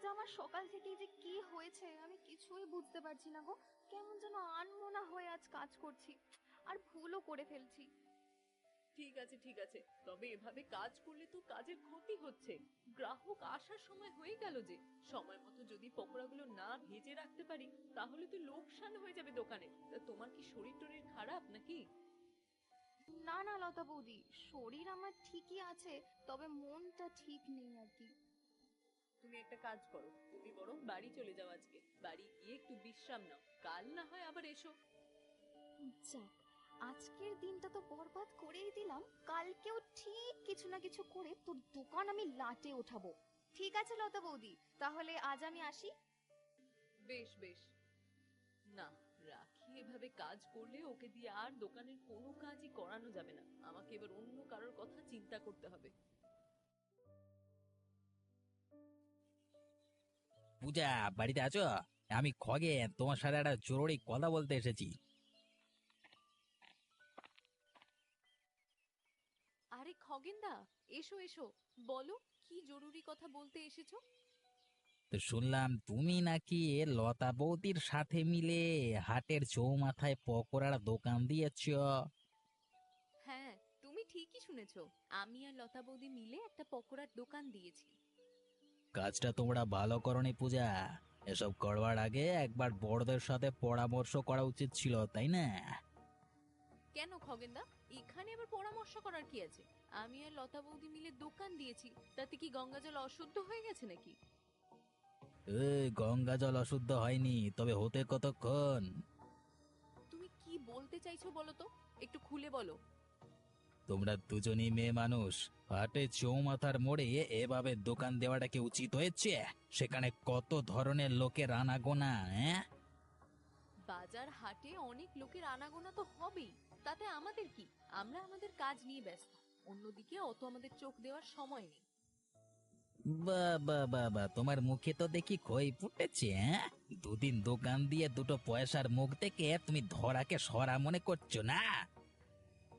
আজ আমার সকাল থেকেই যে কি হয়েছে আমি কিছুই বুঝতে পারছি না গো। কেমন যেন আনমনা হয়ে আজ কাজ করছি আর ভুলও করে ফেলছি। ঠিক আছে ঠিক আছে। তবে এভাবে কাজ করলে তো কাজের ক্ষতি হচ্ছে। গ্রাহক আসার সময় হয়ে গেল যে। সময় মতো যদি পকোড়াগুলো না ভেজে রাখতে পারি তাহলে তো লোকসান হয়ে যাবে দোকানে। তা তোমার কি শরীর টরীর খারাপ নাকি? না না লতা বৌদি শরীর আমার ঠিকই আছে তবে মনটা ঠিক নেই আর কি। তুমি একটা কাজ করো তুমি বরং বাড়ি চলে যাও আজকে। বাড়ি গিয়ে একটু বিশ্রাম নাও। কাল না হয় আবার এসো। যাক আজকের দিনটা তো বরবাদ করেই দিলাম। কালকেও ঠিক কিছু না কিছু করে তোর দোকান আমি লাটে ওঠাবো। ঠিক আছে লতা বৌদি তাহলে আজ আমি আসি। বেশ বেশ। না রাখি এভাবে কাজ করলে ওকে দিয়ে আর দোকানের কোনো কাজই করানো যাবে না। আমাকে এবার অন্য কারোর কথা চিন্তা করতে হবে। পূজা বাড়িতে আছো? আমি খগেন তোমার সাথে একটা জরুরি কথা বলতে এসেছি। আরে খগেনদা এসো এসো। বলো কি জরুরি কথা বলতে এসেছ? তো শুনলাম তুমি নাকি লতা বৌদির সাথে মিলে হাটের চৌমাথায় পকোড়ার দোকান দিয়েছ। হ্যাঁ তুমি ঠিকই শুনেছো। আমি আর লতা বৌদি মিলে একটা পকোড়ার দোকান দিয়েছি। কাজটা তোমরা ভালো করনি পূজা। এসব করবার আগে একবার বড়দের সাথে পরামর্শ করা উচিত ছিল তাই না? কেন খগেনদা? এখানে আবার পরামর্শ করার কি আছে? আমি আর লতা বৌদি মিলে দোকান দিয়েছি তাতে কি গঙ্গা জল অশুদ্ধ হয়ে গেছে নাকি? এই গঙ্গা জল অশুদ্ধ হয়নি তবে হতে কতক্ষণ? তুমি কি বলতে চাইছো বলো তো? একটু খুলে বলো। তোমরা দুজনই মেয়ে মানুষ। হাটে চৌমাথার মোড়ে এভাবে দোকান দেওয়াটা কি উচিত হয়েছে? সেখানে কত ধরনের লোকের আনাগোনা হ্যাঁ বাজার হাটে অনেক লোকের আনাগোনা তো হবেই। তাতে আমাদের কি? আমরা আমাদের কাজ নিয়ে ব্যস্ত। অন্যদিকে অত আমাদের চোখ দেওয়ার সময় নেই। বা বা বা বা তোমার মুখে তো দেখি খই ফুটেছে হ্যাঁ দুদিন দোকান দিয়ে দুটো পয়সার মুখ দেখে তুমি ধরাকে সরা মনে করছ না?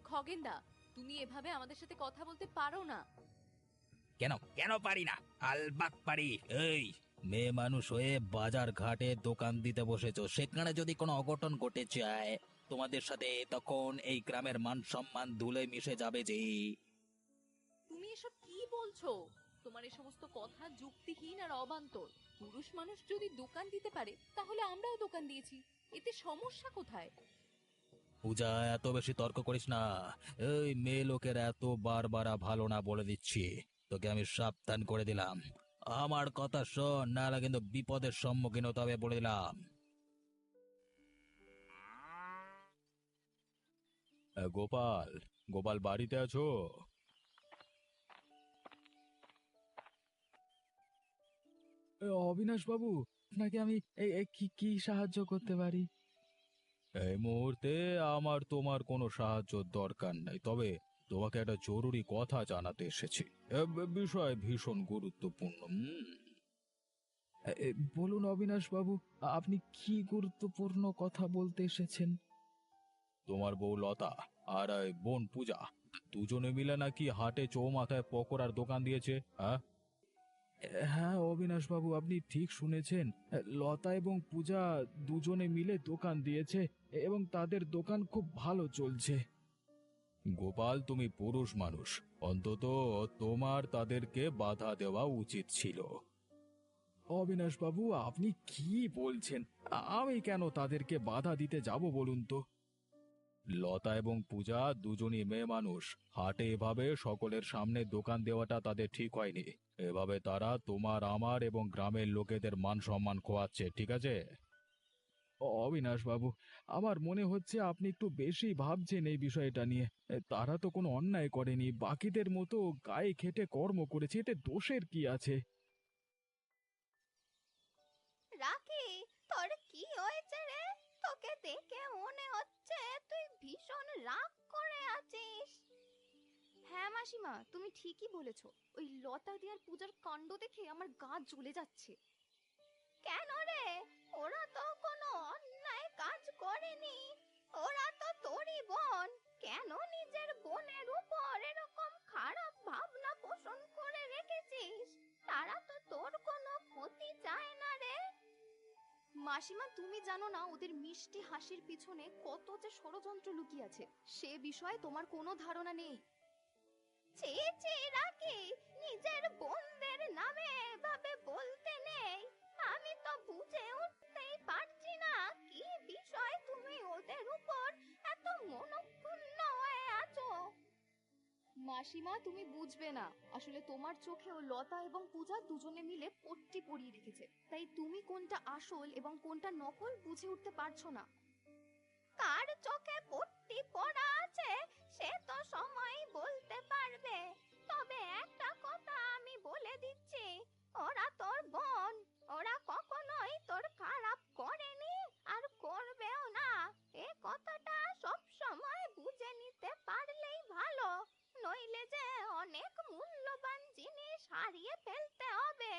খগেনদা তুমি এভাবে আমাদের সাথে কথা বলতে পারো না। কেন? কেন পারি না? আলবাত পারি। এই মেয়ে মানুষ হয়ে বাজার ঘাটে দোকান দিতে বসেছো। সেখানে যদি কোনো অঘটন ঘটে যায় তোমাদের সাথে তখন এই গ্রামের মান সম্মান ধুলে মিশে যাবে যে। তুমি এসব কি বলছো? তোমার এই সমস্ত কথা যুক্তিহীন আর অবান্তর। পুরুষ মানুষ যদি দোকান দিতে পারে তাহলে আমরাও দোকান দিয়েছি। এতে সমস্যা কোথায়? পূজা এত বেশি তর্ক করিস না। এই মেয়ে লোকের এত বারবার ভালো না বলে দিচ্ছি। তোকে আমি সাবধান করে দিলাম। আমার কথা শোন না নাহলে কিন্তু বিপদের সম্মুখীন হতে হবে বলে দিলাম। গোপাল গোপাল বাড়িতে আছো? অবিনাশ বাবু আপনাকে আমি এই এই কি কি সাহায্য করতে পারি? এই মুহূর্তে আমার তোমার কোনো সাহায্য দরকার নাই তবে তোমাকে একটা জরুরি কথা জানাতে এসেছি। বিষয় ভীষণ গুরুত্বপূর্ণ। এ, বলুন অবিনাশ বাবু আপনি কি গুরুত্বপূর্ণ কথা বলতে এসেছেন? তোমার বউ লতা আর বোন পূজা দুজনে মিলে নাকি হাটে চৌমাথায় পকোড়ার দোকান দিয়েছে হ্যাঁ? হ্যাঁ অবিনাশ বাবু আপনি ঠিক শুনেছেন। লতা এবং পূজা দুজনে মিলে দোকান দিয়েছে এবং তাদের দোকান খুব ভালো চলছে। গোপাল তুমি পুরুষ মানুষ। অন্তত তোমার তাদেরকে বাধা দেওয়া উচিত ছিল। অবিনাশ বাবু আপনি কি বলছেন? আমি কেন তাদেরকে বাধা দিতে যাব বলুন তো? লতা এবং পূজা দুজনই মেয়ে মানুষ। হাটে এভাবে সকলের সামনে দোকান দেওয়াটা তাদের ঠিক হয়নি। এভাবে তারা তোমার, আমার এবং গ্রামের লোকেদের মান সম্মান খোয়াচ্ছে, ঠিক আছে? অবিনাশ বাবু, আমার মনে হচ্ছে আপনি একটু বেশি ভাবছেন এই বিষয়টা নিয়ে। তারা তো কোনো অন্যায় করেনি, বাকিদের মতো গায়ে খেটে কর্ম করেছে, এতে দোষের কি আছে? রাকি তোর কি হয়েছে রে? তোকে দেখে মনে হচ্ছে তুই ভীষণ রাগ করে আছিস। হ্যাঁ মাসিমা, তুমি ঠিকই বলেছ। ওই লতা দিয়ার পূজার কাণ্ড দেখে আমার গা জ্বলে যাচ্ছে। কেন রে? ওরা তো কোনো অন্যায় কাজ করেনি। ওরা তো তোরই বোন। কেন নিজের বোনের উপর এরকম খারাপ ভাবনা পোষণ করে রেখেছিস? তারা তো তোর কোনো ক্ষতি চায় না রে। মাসিমা, তুমি জানো না ওদের মিষ্টি হাসির পিছনে কত যে ষড়যন্ত্র লুকিয়ে আছে। সে বিষয়ে তোমার কোনো ধারণা নেই। ছি ছি রাকি নিজের বোনদের নামে এভাবে বলতে নেই। আমি তো বুঝে উঠতেই পারছি না কি বিষয় তুমি ওদের উপর এত মনক্ষুণ্ণ হয়ে আছো। মাসিমা তুমি বুঝবে না। আসলে তোমার চোখে ও লতা এবং পূজা দুজনে মিলে পট্টি পরিয়ে রেখেছে। তাই তুমি কোনটা আসল এবং কোনটা নকল বুঝে উঠতে পারছ না। কার চোখে পট্টি পড়া ওরা তোর বোন, ওরা কখনোই তোর খারাপ করেনি আর করবেও না। এ কথাটা সব সময় বুঝে নিতে পারলেই ভালো, নইলে যে অনেক মূল্যবান জিনিস হারিয়ে ফেলতে হবে।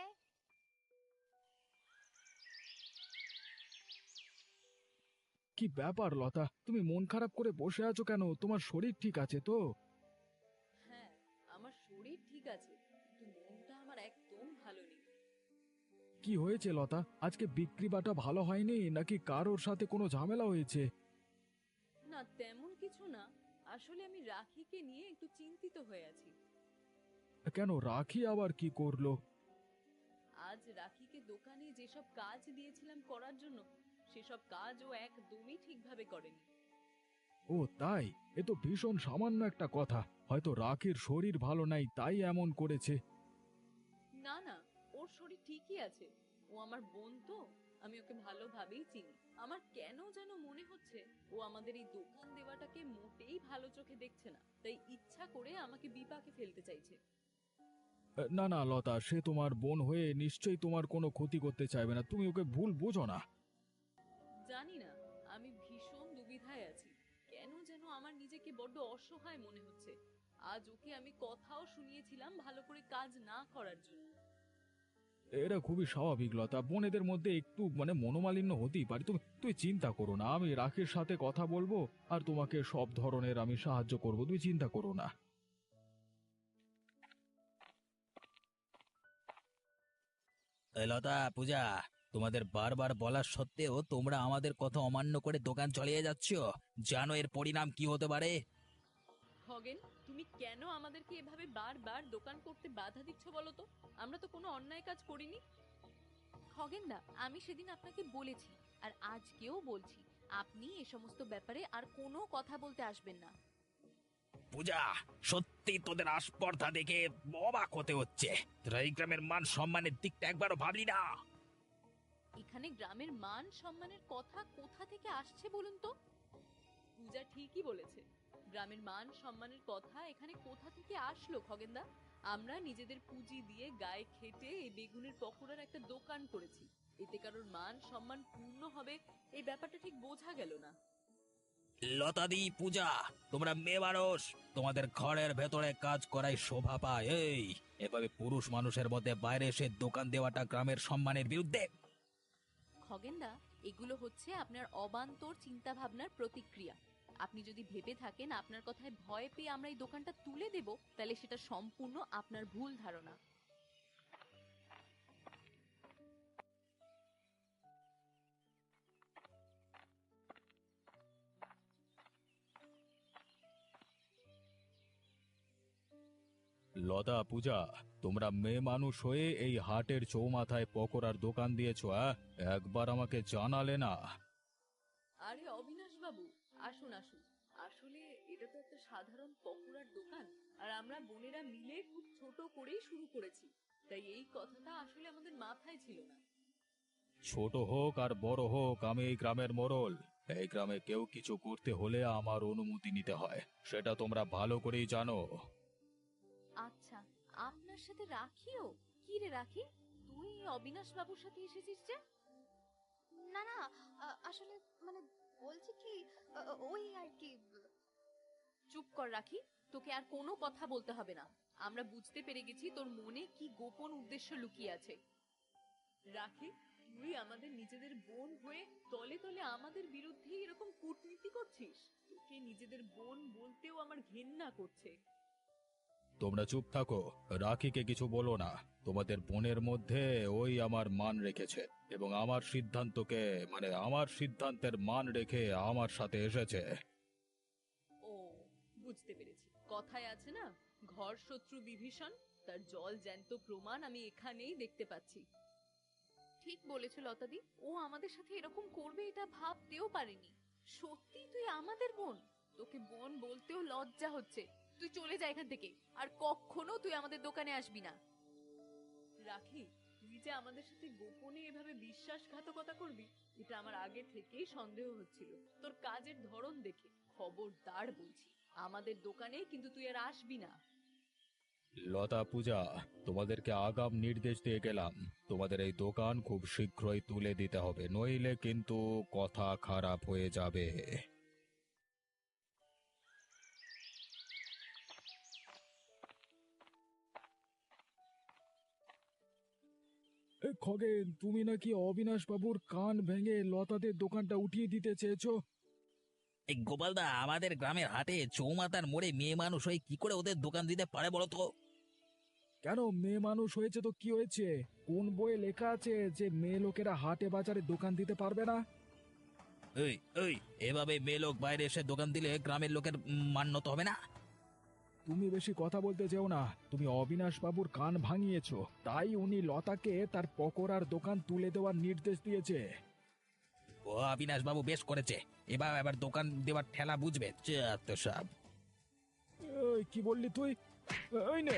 কি ব্যাপার লতা? তুমি মন খারাপ করে বসে আছো কেন? তোমার শরীর ঠিক আছে তো? ঠিক আছে কিন্তু মনটা আমার একদম ভালো নেই। কি হয়েছে লতা? আজকে বিক্রি বাটা ভালো হয়নি নাকি কারোর সাথে কোনো ঝামেলা হয়েছে? না তেমন কিছু না। আসলে আমি রাখিকে নিয়ে একটু চিন্তিত হয়ে আছি। কেন? রাখি আবার কি করল? আজ রাখিকে দোকানে যেসব কাজ দিয়েছিলাম করার জন্য সেসব কাজ ও একদমই ঠিকভাবে করেনি। ও তাই? এ তো ভীষণ সামান্য একটা কথা। হয়তো রাখির শরীর ভালো নাই তাই এমন করেছে। না না ওর শরীর ঠিকই আছে। ও আমার বোন তো আমি ওকে ভালোভাবেই চিনি। আমার কেন যেন মনে হচ্ছে ও আমাদের এই দোকান দেওয়াটাকে মোটেই ভালো চোখে দেখছে না। তাই ইচ্ছা করে আমাকে বিপাকে ফেলতে চাইছে। না না লতা সে তোমার বোন হয়ে নিশ্চয়ই তোমার কোনো ক্ষতি করতে চাইবে না। তুমি ওকে ভুল বোঝো না। জানি না আমি ভীষণ দুবিধায় আছি। কেন যেন আমার নিজেকে বড্ড অসহায় মনে হচ্ছে। আজ ওকে আমি কথাও শুনিয়েছিলাম ভালো করে কাজ না করার জন্য। এটা খুবই স্বাভাবিক লতা। বোনেদের মধ্যে একটু মানে মনোমালিন্য হতেই পারে। তুমি তুই চিন্তা করো না। আমি রাখির সাথে কথা বলব আর তোমাকে সব ধরনের আমি সাহায্য করব। তুই চিন্তা করো না। এই লতা পূজা তোমাদের বারবার বলার সত্ত্বেও তোমরা আমাদের কথা অমান্য করে দোকান চালিয়ে যাচ্ছ। জানো এর পরিণাম কি হতে পারে? খগেন তুমি কেন আমাদেরকে এভাবে বারবার দোকান করতে বাধা দিচ্ছ বলো তো? আমরা তো কোনো অন্যায় কাজ করিনি। খগেন দা আমি সেদিন আপনাকে বলেছি আর আজকেও বলছি আপনি এ সমস্ত ব্যাপারে আর কোনো কথা বলতে আসবেন না। পূজা সত্যি তোদের আস্পর্ধা দেখে অবাক হতে হচ্ছে। তোরা এই গ্রামের মান সম্মানের দিকটা একবারও ভাবলি না এখানে গ্রামের মান সম্মানের কথা কোথা থেকে আসছে বলুন তো? পূজা ঠিকই বলেছে। গ্রামের মান সম্মানের কথা এখানে কোথা থেকে আসলো খগেনদা? আমরা নিজেদের পুঁজি দিয়ে গায়ে খেটে এই বেগুনের পকোড়ার একটা দোকান করেছি। এতে কারোর মান সম্মান পূর্ণ হবে এই ব্যাপারটা ঠিক বোঝা গেল না। লতাদি পূজা তোমরা মেয়ে মানুষ তোমাদের ঘরের ভেতরে কাজ করাই শোভা পায়। এই এভাবে পুরুষ মানুষের মধ্যে বাইরে এসে দোকান দেওয়াটা গ্রামের সম্মানের বিরুদ্ধে। খগেনদা, এগুলো হচ্ছে আপনার অবান্তর চিন্তা ভাবনার প্রতিক্রিয়া। আপনি যদি ভেবে থাকেন আপনার কথায় ভয় পেয়ে আমরা এই দোকানটা তুলে দেব, তাহলে সেটা সম্পূর্ণ আপনার ভুল ধারণা। লতা পূজা তোমরা মেয়ে মানুষ হয়ে এই হাটের চৌমাথায় পকোড়ার দোকান দিয়েছ একবার আমাকে জানালে না। আরে অবিনাশ বাবু আসুন আসুন। আসলে এটা তো একটা সাধারণ পকোড়ার দোকান আর আমরা বোনেরা মিলে খুব ছোট করেই শুরু করেছি। তাই এই কথাটা আসলে আমাদের মাথায় ছিল না। ছোট হোক আর বড় হোক আমি এই গ্রামের মোড়ল। এই গ্রামে কেউ কিছু করতে হলে আমার অনুমতি নিতে হয় সেটা তোমরা ভালো করেই জানো। আপনার সাথে রাখিও? কি রে রাখি? তুই অবিনাশ বাবুর সাথে এসেছিস যে? না না আসলে মানে বলছি কি ওই আর কি। চুপ কর রাখি তোকে আর কোনো কথা বলতে হবে না। আমরা বুঝতে পেরে গেছি তোর মনে কি গোপন উদ্দেশ্য লুকিয়ে আছে। রাখি তুই আমাদের নিজেদের বোন হয়ে তলে তলে আমাদের বিরুদ্ধে এরকম কূটনীতি করছিস? তোকে নিজেদের বোন বলতেও আমার ঘেন্না করছে। তোমরা চুপ থাকো। রাখিকে কিছু বলো না। তোমাদের বোনের মধ্যে ওই আমার মান রেখেছে এবং আমার সিদ্ধান্তকে মানে আমার সিদ্ধান্তের মান রেখে আমার সাথে এসেছে। ও, বুঝতে পেরেছি। কথায় আছে না, ঘর শত্রু বিভীষণ, তার জল জ্যান্ত প্রমাণ আমি এখানেই দেখতে পাচ্ছি। ঠিক বলেছ লতাদি, ও আমাদের সাথে এরকম করবে এটা ভাবতেও পারেনি। সত্যি তুই আমাদের বোন? তোকে বোন বলতেও লজ্জা হচ্ছে। তুই চলে যা এখান থেকে আর কখনো তুই আমাদের দোকানে আসবি না। রাখি তুই যে আমাদের সাথে গোপনে এভাবে বিশ্বাসঘাতকতা করবি এটা আমার আগে থেকেই সন্দেহ হচ্ছিল। তোর কাজের ধরন দেখে খবরদার বলছি আমাদের দোকানে কিন্তু তুই আর আসবি না। লতা পূজা তোমাদেরকে আগাম নির্দেশ দিয়ে গেলাম। তোমাদের এই দোকান খুব শীঘ্রই তুলে দিতে হবে নইলে কিন্তু কথা খারাপ হয়ে যাবে। খগেন তুমি নাকি অবিনাশ বাবুর কান ভেঙে লতাদের দোকানটা উঠিয়ে দিতে চেয়েছো? এই গোপালদা আমাদের গ্রামের হাটে চৌমাতার মোড়ে মেয়ে মানুষ হয়ে কি করে ওদের দোকান দিতে পারে বলো তো? কেন মেয়ে মানুষ হয়েছে তো কি হয়েছে? কোন বইয়ে লেখা আছে যে মেয়ে লোকেরা হাটে বাজারে দোকান দিতে পারবে না? এই এই এভাবে মেয়ে লোক বাইরে এসে দোকান দিলে গ্রামের লোকের মান্যতা হবে না? তুমি বেশি কথা বলতে যেও না। তুমি অবিনাশ বাবুর কান ভাঙিয়েছো। তাই উনি লতাকে তার পকোড়ার দোকান তুলে দেওয়ার নির্দেশ দিয়েছে। ও অবিনাশ বাবু বেশ করেছে। এবার এবার দোকান দেওয়ার ঠেলা বুঝবে। তো সব কি বললি তুই? এই নে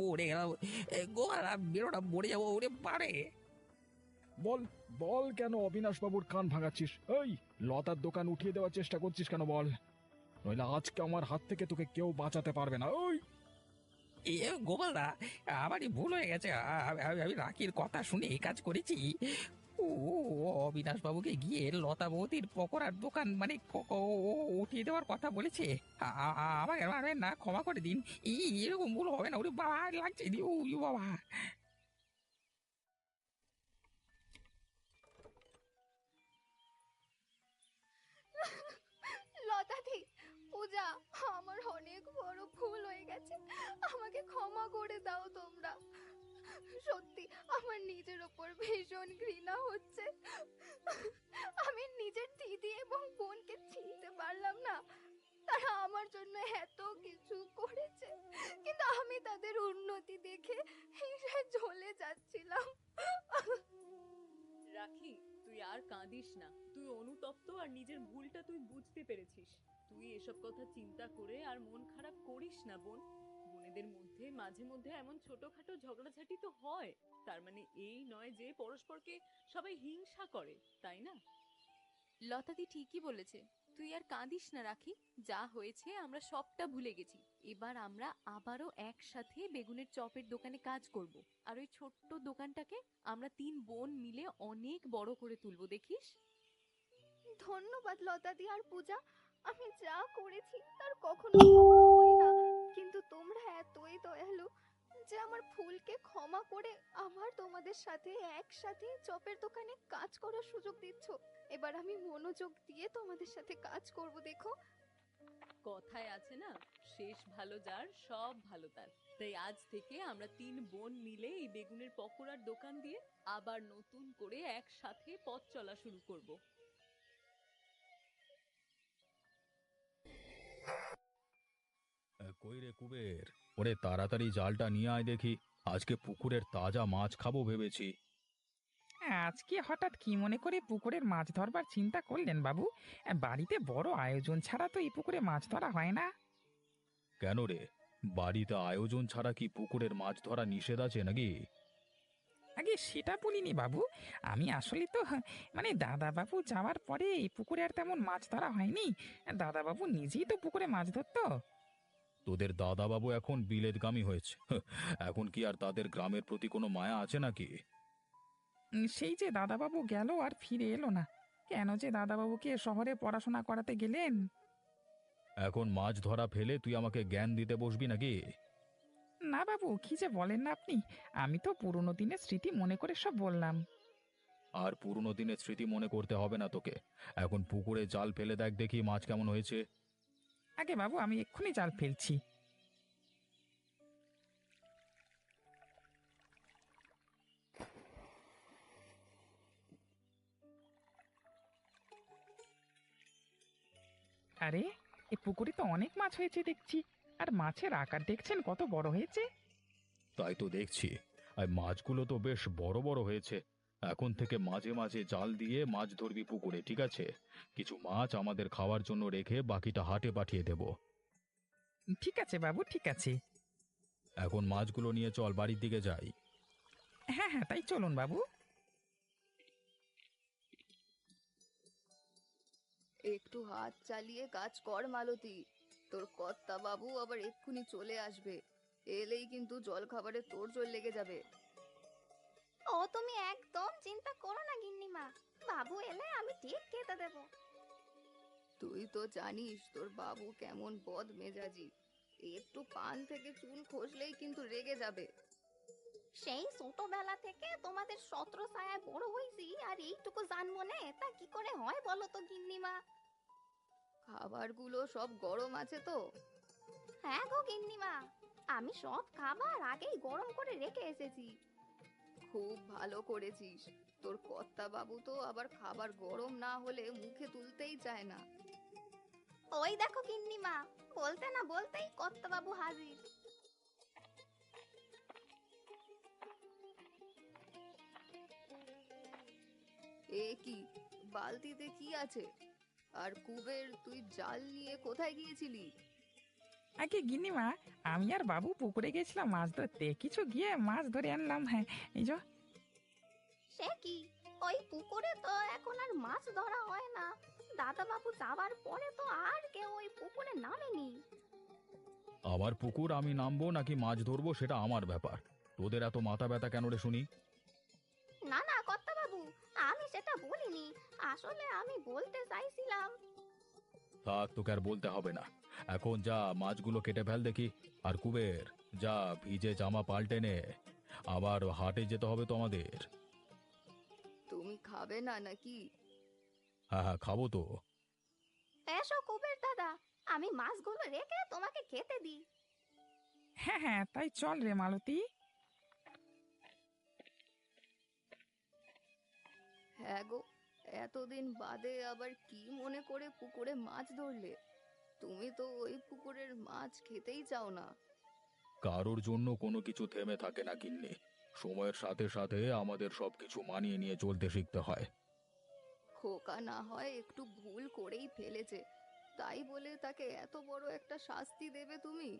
মরে গেলাম গোয়ালা বেরোটা মরে যাব ওরে পারে বল বল কেন অবিনাশ বাবুর কান ভাঙাচ্ছিস? এই, লতার দোকান উঠিয়ে দেওয়ার চেষ্টা করছিস কেন বল? নইলে আজকে আমার হাত থেকে তোকে কেউ বাঁচাতে পারবে না, ওই। এ, গোপালদা, আমারই ভুল হয়ে গেছে। আমি আমি রাখির কথা শুনে এই কাজ করেছি। ও অবিনাশ বাবুকে গিয়ে লতা বৌদির পকোড়ার দোকান মানে ক- ও উঠিয়ে দেওয়ার কথা বলেছে। আ- আ- আমাকে না ক্ষমা করে দিন। ই, এরকম ভুল হবে না। ওরে বাবা লাগছে দি ও বাবা। গেছে, আমাকে ক্ষমা করে দাও তোমরা। সত্যি, আমার নিজের ওপর ভীষণ ঘৃণা হচ্ছে। আমি নিজের দিদি এবং বোনকে চিনতে পারলাম না। তারা আমার জন্য এত কিছু করেছে, কিন্তু আমি তাদের উন্নতি দেখে হিংসে জ্বলে যাচ্ছিলাম। রাখি, তুই আর কাঁদিস না। তুই অনুতপ্ত আর নিজের ভুলটা তুই বুঝতে পেরেছিস। তুই এসব কথা চিন্তা করে আর মন খারাপ করিস না বোন। বোনেদের মধ্যে মাঝে মধ্যে এমন ছোটখাটো ঝগড়াঝাটি তো হয়। তার মানে এই নয় যে পরস্পরকে সবাই হিংসা করে তাই না? লতাদি ঠিকই বলেছে। তুই আর কাঁদিস না রাখি। যা হয়েছে আমরা সবটা ভুলে গেছি। এবার আমরা আবারও একসাথে বেগুনের চপের দোকানে কাজ করব। আর ওই ছোট্ট দোকানটাকে আমরা তিন বোন মিলে অনেক বড় করে তুলবো দেখিস? ধন্যবাদ লতাদি আর পূজা। আমি যা করেছি তার কখনো না। কিন্তু তোমরা এতই দয়ালু যে আমার ভুলকে ক্ষমা করে আবার তোমাদের সাথে একসাথে চপের দোকানে কাজ করার সুযোগ দিচ্ছ। এবার আমি মনোযোগ দিয়ে তোমাদের সাথে কাজ করব, দেখো। কথায় আছে না, শেষ ভালো যার, সব ভালো তার। তাই আজ থেকে আমরা তিন বোন মিলে এই বেগুনের পকোড়ার দোকান দিয়ে আবার নতুন করে একসাথে পথ চলা শুরু করব। কই রে কুবের? ওরে তাড়াতাড়ি জালটা নিয়ে আয় দেখি। আজকে পুকুরের তাজা মাছ খাব ভেবেছি। আজকে হঠাৎ কি মনে করে পুকুরের মাছ ধরবার চিন্তা করলেন বাবু? বাড়িতে বড় আয়োজন ছাড়া তো এই পুকুরে মাছ ধরা হয় না। কেন রে? বাড়িতে আয়োজন ছাড়া কি পুকুরের মাছ ধরা নিষেধ আছে নাকি? আগে সেটা বলিনি বাবু। আমি আসলে তো মানে দাদাবাবু যাওয়ার পরে এই পুকুরে আর তেমন মাছ ধরা হয়নি। দাদাবাবু নিজেই তো পুকুরে মাছ ধরতো। তোদের দাদাবাবু এখন বিলেতগামী হয়েছে। এখন কি আর তাদের গ্রামের প্রতি কোনো মায়া আছে নাকি? উম, সেই যে দাদাবাবু গেল আর ফিরে এলো না। কেন যে দাদাবাবুকে শহরে পড়াশোনা করাতে গেলেন? এখন মাছ ধরা ফেলে তুই আমাকে জ্ঞান দিতে বসবি নাকি? না বাবু কি যে বলেন না আপনি। আমি তো পুরনো দিনের স্মৃতি মনে করে সব বললাম। আর পুরনো দিনের স্মৃতি মনে করতে হবে না তোকে। এখন পুকুরে জাল ফেলে দেখ দেখি মাছ কেমন হয়েছে। আগে বাবু, আমি এক্ষুনি জাল ফেলছি। আরে এই পুকুরে তো অনেক মাছ হয়েছে দেখছি। আর মাছের আকার দেখছেন কত বড় হয়েছে? তাই তো দেখছি। আর মাছগুলো তো বেশ বড় বড় হয়েছে। এখন থেকে মাঝে মাঝে জাল দিয়ে মাছ ধরবি পুকুরে ঠিক আছে? কিছু মাছ আমাদের খাওয়ার জন্য রেখে বাকিটা হাটে পাঠিয়ে দেব। ঠিক আছে বাবু ঠিক আছে। এখন মাছগুলো নিয়ে চল বাড়ির দিকে যাই। হ্যাঁ হ্যাঁ তাই চলুন বাবু। একটু হাত চালিয়ে কাজ কর মালতী। তোর কর্তা বাবু আবার এক্ষুনি চলে আসবে। এলেই কিন্তু জল খাবারে তোর জল লেগে যাবে। ও তুমি একদম চিন্তা করো না গিন্নিমা। বাবু এলে আমি ঠিক খেতে দেব। তুই তো জানিস তোর বাবু কেমন বদ মেজাজি একটু পান থেকে চুল খসলেই কিন্তু রেগে যাবে। সেই ছোটবেলা থেকে তোমাদের সত্র ছায়ায় বড় হয়েছি আর এইটুকু জানব না তা কি করে হয় বলো তো গিন্নিমা? খাবারগুলো সব গরম আছে তো? হ্যাঁ গো গিন্নিমা আমি সব খাবার আগেই গরম করে রেখে এসেছি। খুব ভালো করেছিস। তোর কর্তা বাবু তো আবার খাবার গরম না হলে মুখে তুলতেই চায় না। ওই দেখো গিন্নিমা বলতে না বলতেই কর্তা বাবু হাজির। এ কি বালতিতে কি আছে? আর কুবের তুই জাল নিয়ে কোথায় গিয়েছিলি? আগে গিনিমা আমি আর বাবু পুকুরে গেছিলাম মাছ ধরতে কিছু গিয়ে মাছ ধরে আনলাম হ্যাঁ। এই যে। সে কি? ওই পুকুরে তো এখন আর মাছ ধরা হয় না। দাদা বাবু যাবার পরে তো আর কেউ ওই পুকুরে নামেনি। আমার পুকুর আমি নামবো নাকি মাছ ধরবো সেটা আমার ব্যাপার। তোদের এত মাথা ব্যথা কেন রে শুনি? না না কর্তা বাবু আমি সেটা বলিনি। আসলে আমি বলতে চাইছিলাম। থাক তোকে আর বলতে হবে না। এখন যা মাছগুলো কেটে ফেল দেখি আর কুবের যা ভিজে জামা পাল্টে নে আবার হাটে যেতে হবে তো আমাদের তুমি খাবে না নাকি? হ্যাঁ হ্যাঁ খাব তো। এসো কুবের দাদা আমি মাছগুলো রেখে তোমাকে খেতে দিই। হ্যাঁ হ্যাঁ তাই চল রে মালতী। হ্যাঁ গো এতদিন বাদে আবার কি মনে করে পুকুরে মাছ ধরলে? তুমি তো ওই পুকুরের মাছ খেতেই চাও না। কারোর জন্য কোনো কিছু থেমে থাকে না কিন্নি সময়ের সাথে সাথে আমাদের সবকিছু মানিয়ে নিয়ে চলতে শিখতে হয়। খোকা না হয় একটু ভুল করেই ফেলেছে। তাই বলে তাকে এত বড় একটা শাস্তি দেবে তুমি?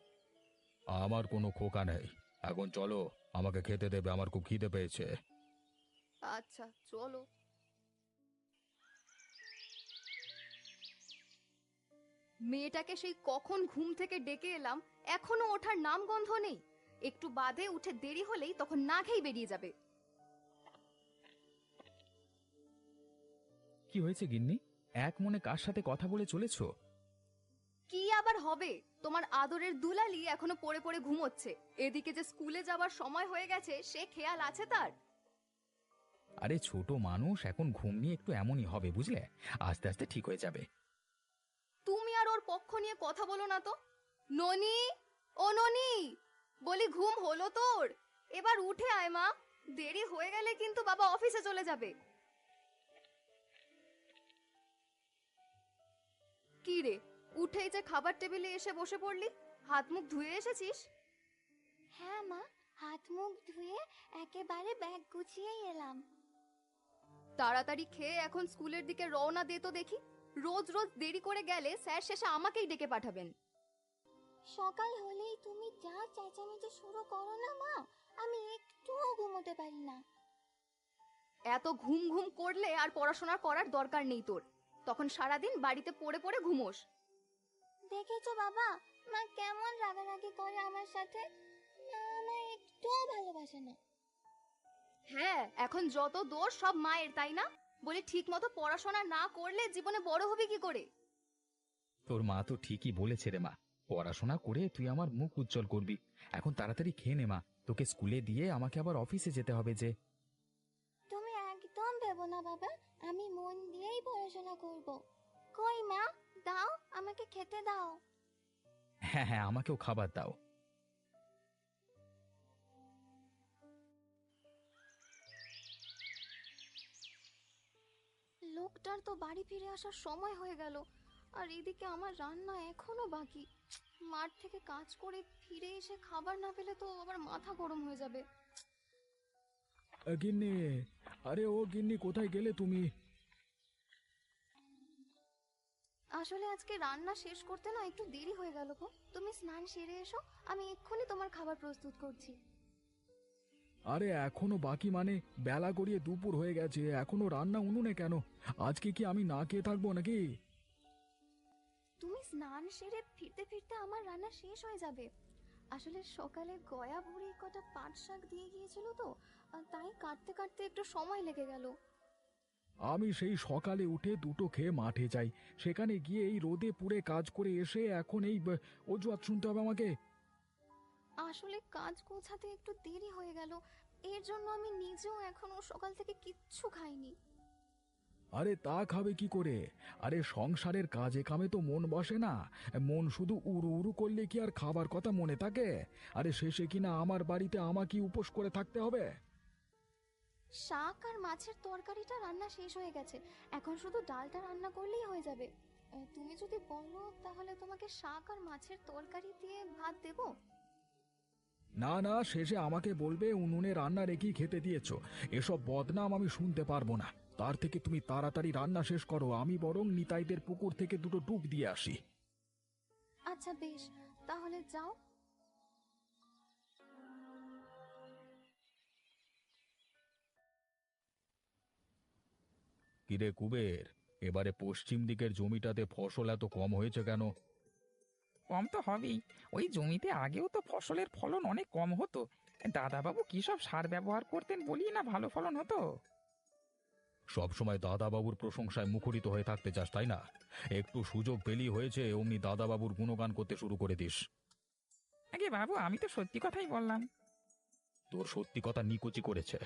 আমার কোনো খোকা নেই। এখন চলো আমাকে খেতে দেবে আমার খুব খিদে পেয়েছে। আচ্ছা চলো। মেয়েটাকে সেই কখন ঘুম থেকে ডেকে এলাম এখনও ওঠার নাম গন্ধ নেই। একটু বাদে উঠে দেরি হলেই তখন না খেয়ে বেরিয়ে যাবে। কি হয়েছে গিন্নি? এক মনে কার সাথে কথা বলে চলেছো? কি আবার হবে? তোমার আদরের দুলালি এখনও পড়ে পড়ে ঘুমোচ্ছে। এদিকে যে স্কুলে যাবার সময় হয়ে গেছে সে খেয়াল আছে তার? আরে ছোট মানুষ এখন ঘুম নিয়ে একটু এমনই হবে বুঝলে? আস্তে আস্তে ঠিক হয়ে যাবে। পক্ষ নিয়ে কথা বলো না তো। ননি ও ননি বলি ঘুম হলো তোর? এবার উঠে আয় মা দেরি হয়ে গেলে কিন্তু বাবা অফিসে চলে যাবে। কি রে উঠেই যে খাবার টেবিলে এসে বসে পড়লি হাত মুখ ধুয়ে এসেছিস? হ্যাঁ মা হাত মুখ ধুয়ে একেবারে ব্যাগ গুছিয়েই এলাম। তাড়াতাড়ি খেয়ে এখন স্কুলের দিকে রওনা দে তো দেখি। রোজ রোজ দেরি করে গেলে স্যার শেষে আমাকেই ডেকে পাঠাবেন। সকাল হলেই তুমি যা চেঁচামেচি শুরু করো না মা আমি একটুও ঘুমোতে পারি না। এত ঘুম ঘুম করলে আর পড়াশোনা করার দরকার নেই তোর। তখন সারাদিন বাড়িতে পড়ে পড়ে ঘুমোস। দেখেছ বাবা মা কেমন রাগারাগি করে আমার সাথে? মা আমায় একটুও ভালোবাসে না। হ্যাঁ এখন যত দোষ সব মায়ের তাই না? বলি ঠিক মতো পড়াশোনা না করলে জীবনে বড় হবে কি করে? তোর মা তো ঠিকই বলেছে রে মা। পড়াশোনা করে তুই আমার মুখ উজ্জ্বল করবি। এখন তাড়াতাড়ি খেয়ে নে মা। তোকে স্কুলে দিয়ে আমাকে আবার অফিসে যেতে হবে যে। তুমি একদম ভেবো না বাবা। আমি মন দিয়েই পড়াশোনা করব। কই মা? দাও আমাকে খেতে দাও। হ্যাঁ হ্যাঁ আমাকেও খাবার দাও। লোকটার তো বাড়ি ফিরে আসার সময় হয়ে গেল। আর এদিকে আমার রান্না এখনও বাকি। মাঠ থেকে কাজ করে ফিরে এসে খাবার না পেলে তো আবার মাথা গরম হয়ে যাবে। গিন্নি আরে ও গিন্নি কোথায় গেলে তুমি? আসলে আজকে রান্না শেষ করতে না একটু দেরি হয়ে গেল গো। তুমি স্নান সেরে এসো আমি এক্ষুনি তোমার খাবার প্রস্তুত করছি। আরে এখনও বাকি মানে বেলা গড়িয়ে দুপুর হয়ে গেছে এখনও রান্না উনুনে কেন? আজকে কি আমি না খেয়ে থাকব নাকি? তুমি স্নান সেরে ফিরতে ফিরতে আমার রান্না শেষ হয়ে যাবে। আসলে সকালে গয়া ভরে কটা পাট শাক দিয়ে গিয়েছিল তো আর তাই কাটতে কাটতে একটু সময় লেগে গেল। আমি সেই সকালে উঠে দুটো খেয়ে মাঠে যাই সেখানে গিয়ে এই রোদে পুড়ে কাজ করে এসে এখন এই অজুহাত শুনতে হবে আমাকে। আসলে কাজ গোছাতে একটু দেরি হয়ে গেল। এর জন্য আমি নিজেও এখনও সকাল থেকে কিচ্ছু খাইনি। আরে তা খাবে কি করে? আরে সংসারের কাজে কামে তো মন বসে না। মন শুধু উড়ু উড়ু করলে কি আর খাবার কথা মনে থাকে? আরে শেষে কিনা আমার বাড়িতে আমাকে উপোস করে থাকতে হবে? শাক আর মাছের তরকারিটা রান্না শেষ হয়ে গেছে। এখন শুধু ডালটা রান্না করলেই হয়ে যাবে। তুমি যদি বলো তাহলে তোমাকে শাক আর মাছের তরকারি দিয়ে ভাত দেবো? না না শেষে আমাকে বলবে উনুনে রান্না রেখেই খেতে দিয়েছ। এসব বদনাম আমি শুনতে পারব না। তার থেকে তুমি তাড়াতাড়ি রান্না শেষ করো আমি বরং নিতাইদের পুকুর থেকে দুটো ডুব দিয়ে আসি। আচ্ছা বেশ তাহলে যাও। কিরে কুবের এবারে পশ্চিম দিকের জমিটাতে ফসল এত কম হয়েছে কেন? কম তো হবেই। ওই জমিতে আগেও তো ফসলের ফলন অনেক কম হতো। দাদাবাবু কি সব সার ব্যবহার করতেন বলি না ভালো ফলন হতো? সবসময় দাদাবাবুর প্রশংসায় মুখরিত হয়ে থাকতে চাস তাই না? একটু সুযোগ পেলি হয়েছে অমনি দাদাবাবুর গুণগান করতে শুরু করে দিস। আগে বাবু আমি তো সত্যি কথাই বললাম। তোর সত্যি কথা নিকুচি করেছে।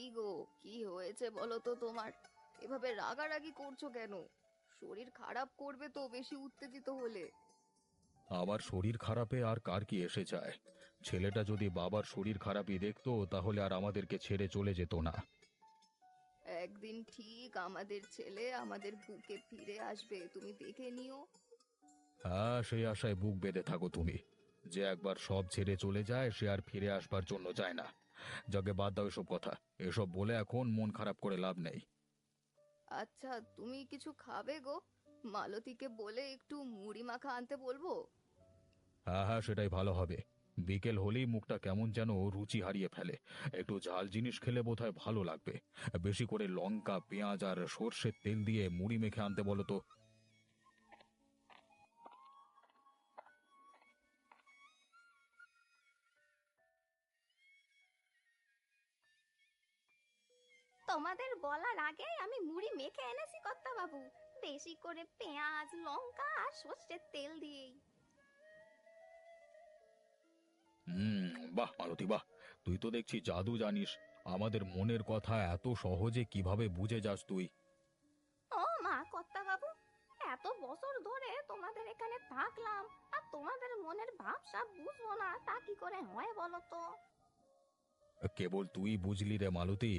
কি গো? কি হয়েছে বলো তো তোমার? এভাবে রাগারাগি করছ কেন? শরীর খারাপ করবে তো বেশি উত্তেজিত হলে। আমার শরীর খারাপে আর কার কি এসে যায়? ছেলেটা যদি বাবার শরীর খারাপই দেখতো তাহলে আর আমাদেরকে ছেড়ে চলে যেত না। একদিন ঠিক আমাদের ছেলে আমাদের বুকে ফিরে আসবে তুমি দেখে নিও। হ্যাঁ সেই আশায় বুক বেঁধে থাকো তুমি। যে একবার সব ছেড়ে চলে যায় সে আর ফিরে আসবার জন্য যায় না। যাকে বাদ দাও এসব কথা। এসব বলে এখন মন খারাপ করে লাভ নেই। আচ্ছা তুমি কিছু খাবে গো? মালতীকে বলে একটু মুড়ি মাখা আনতে বলব? হ্যাঁ হ্যাঁ সেটাই ভালো হবে। বিকেল হলেই মুখটা কেমন যেন রুচি হারিয়ে ফেলে। একটু ঝাল জিনিস খেলে বোধহয় ভালো লাগবে। বেশি করে লঙ্কা পেঁয়াজ আর সর্ষের তেল দিয়ে মুড়ি মেখে আনতে বলো তো। বলার আগে আমি মুড়ি মেখে এনেছি কর্তা বাবু বেশি করে পেঁয়াজ লঙ্কা আর সর্ষের তেল দিয়েই। হুম বাহ মালতী বাহ। তুই তো দেখছি জাদু জানিস। আমাদের মনের কথা এত সহজে কীভাবে বুঝে যাস তুই? ও মা কর্তা বাবু এত বছর ধরে তোমাদের এখানে থাকলাম আর তোমাদের মনের ভাবসাব বুঝব না তা কি করে হয় বলো তো? কেবল তুই বুঝলি রে মালতী।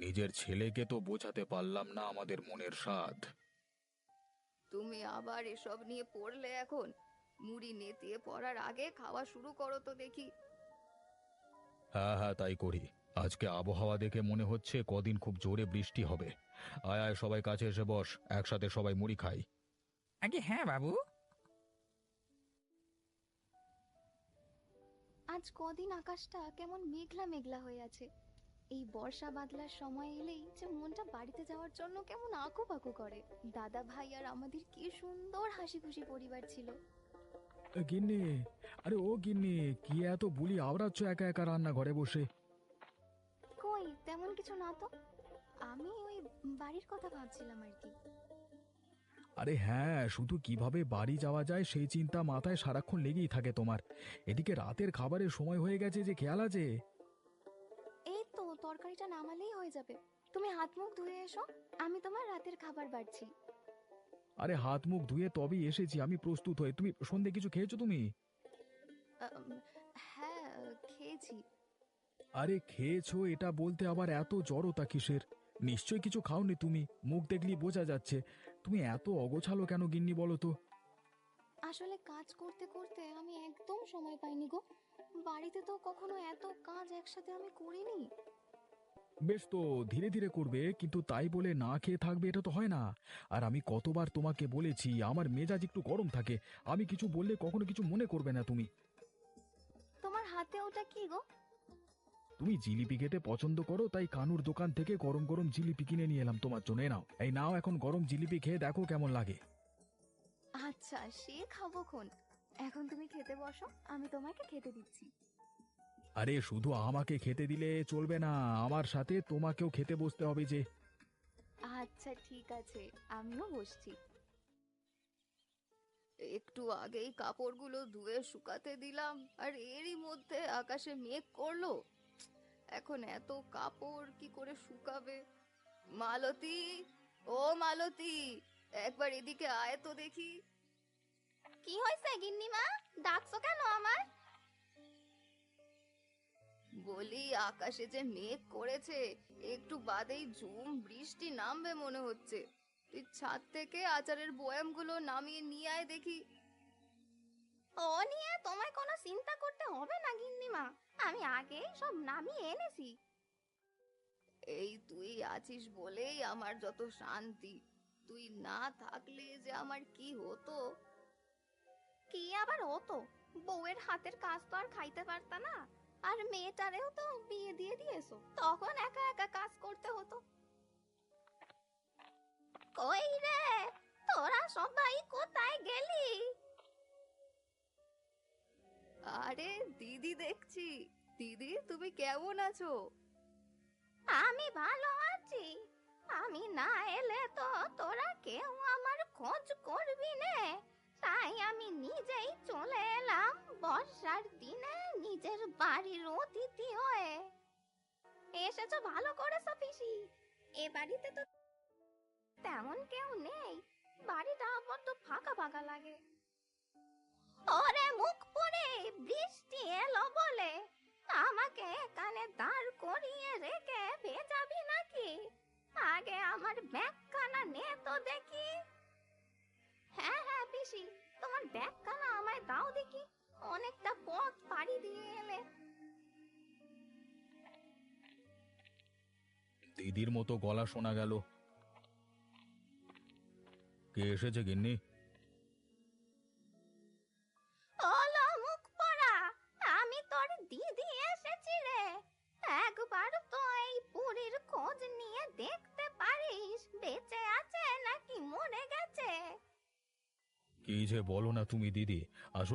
নিজের ছেলেকে তো বোঝাতে পারলাম না আমাদের মনের স্বাদ। তুমি আবার এসব নিয়ে পড়লে এখন? মুড়ি নেতিয়ে পড়ার আগে খাওয়া শুরু করো তো দেখি। হ্যাঁ হ্যাঁ তাই করি। আজকে আবহাওয়া দেখে মনে হচ্ছে কদিন খুব জোরে বৃষ্টি হবে। আয় আয় সবাই কাছে এসে বস একসাথে সবাই মুড়ি খাই। আগে হ্যাঁ বাবু। আজ কদিন আকাশটা কেমন মেঘলা মেঘলা হয়ে আছে। এই বর্ষা বাদলার সময় এলেই যে মনটা বাড়িতে যাওয়ার জন্য কেমন আঁকু পাকু করে। দাদা ভাই আর আমাদের কি সুন্দর হাসি খুশি পরিবার ছিল। গিন্নি আরে ও গিন্নি কি এত বুলি আওড়াচ্ছ একা একা রান্না ঘরে বসে? কই তেমন কিছু না তো। আমি ওই বাড়ির কথা ভাবছিলাম আর কি। আরে হ্যাঁ শুধু কীভাবে বাড়ি যাওয়া যায় সেই চিন্তা মাথায় সারাক্ষণ লেগেই থাকে তোমার। এদিকে রাতের খাবারের সময় হয়ে গেছে যে খেয়াল আছে? তরকারিটা নামালেই তুমি হাত মুখ ধুয়ে এসো আমি তোমার রাতের খাবার বাড়ছি। আরে হাত মুখ ধুয়ে তবেই এসেছি আমি প্রস্তুত হয়ে। তুমি সন্ধে কিছু খেয়েছো তুমি? আম, হ্যাঁ খেয়েছি। আরে খেয়েছো এটা বলতে আবার এত জড়তা কিসের? নিশ্চয় কিছু খাওনি তুমি মুখ দেখলি বোঝা যাচ্ছে। তুমি এত অগোছালো কেন গিন্নি বলো তো? আসলে কাজ করতে করতে আমি একদম সময় পাইনি গো। বাড়িতে তো কখনো এত কাজ একসাথে আমি করিনি। বেশ তো ধীরে ধীরে করবে কিন্তু তাই বলে না খেয়ে থাকবে এটা তো হয় না। আর আমি কতবার তোমাকে বলেছি আমার মেজাজ একটু গরম থাকে আমি কিছু বললে কখনো কিছু মনে করবে না তুমি। তোমার হাতে ওটা কি গো? তুমি জিলিপি খেতে পছন্দ করো তাই কানুর দোকান থেকে গরম গরম জিলিপি কিনে নিয়ে এলাম তোমার জন্য। নাও এই নাও এখন গরম জিলিপি খেয়ে দেখো কেমন লাগে। আচ্ছা সে খাব খন। এখন তুমি খেতে বসো আমি তোমাকে খেতে দিচ্ছি। আরে শুধু আমাকে খেতে দিলে চলবে না। আমার সাথে তোমাকেও খেতে বসতে হবে যে। আচ্ছা ঠিক আছে। আমিও বসছি। একটু আগেই কাপড়গুলো ধুয়ে শুকাতে দিলাম আর এরই মধ্যে আকাশে মেঘ করল। এখন এত কাপড় কি করে শুকাবে? মালতী ও মালতী একবার এদিকে আয় তো দেখি। কি হয়েছে গিন্নিমা? ডাকছো কেন আমার বলি আকাশে যে মেঘ করেছে একটু বাদেই ঝুম বৃষ্টি নামবে মনে হচ্ছে। তুই ছাদ থেকে আচারের বয়ামগুলো নামিয়ে নিয়ে আয় দেখি। ও নিয়ে তোমায় কোনো চিন্তা করতে হবে না গিন্নিমা। আমি আগেই সব নামিয়ে এনেছি। এই তুই আছিস বলেই আমার যত শান্তি। তুই না থাকলে যে আমার কি হতো? কি আবার হতো? বউয়ের হাতের কাজ তো আর খাইতে পারতা না। আর মেয়েটারেও তো বিয়ে দিয়ে দিয়েছ। তখন একা একা কাজ করতে হতো। কই রে? তোরা সবাই কোথায় গেলি? আরে দিদি দেখছি। দিদি তুমি কেমন আছো? আমি ভালো আছি। আমি না এলে তো তোরা কেউ আমার খোঁজ করবি না। তাই আমি নিজেই চলে এলাম বর্ষার দিনে নিজের বাড়ির অতিথি হয়ে। এসেছ ভালো করেছ পিসি এ বাড়িতে তো তেমন কেউ নেই। বাড়িটা বড্ড ফাঁকা ফাঁকা লাগে। ওরে মুখ পড়ে, বৃষ্টি এলো বলে। আমাকে এখানে দাঁড় করিয়ে রেখে ভেজাবি নাকি? আগে আমার ব্যাগখানা নে তো দেখি। হ্যাঁ হ্যাঁ পিসি তোমার ব্যাগখানা আমায় দাও দেখি। অনেকটা পথ পাড়ি দিয়ে এলে। দিদির মতো গলা শোনা গেল। কে এসেছে গিন্নি? ওলো মুখ পড়া আমি তোর দিদি এসেছি রে। একবার তো এই পুরীর খোঁজ নিয়ে দেখতে পারিস বেঁচে আছে নাকি মরে গেছে? কি যে বলো না তুমি দিদি আসলে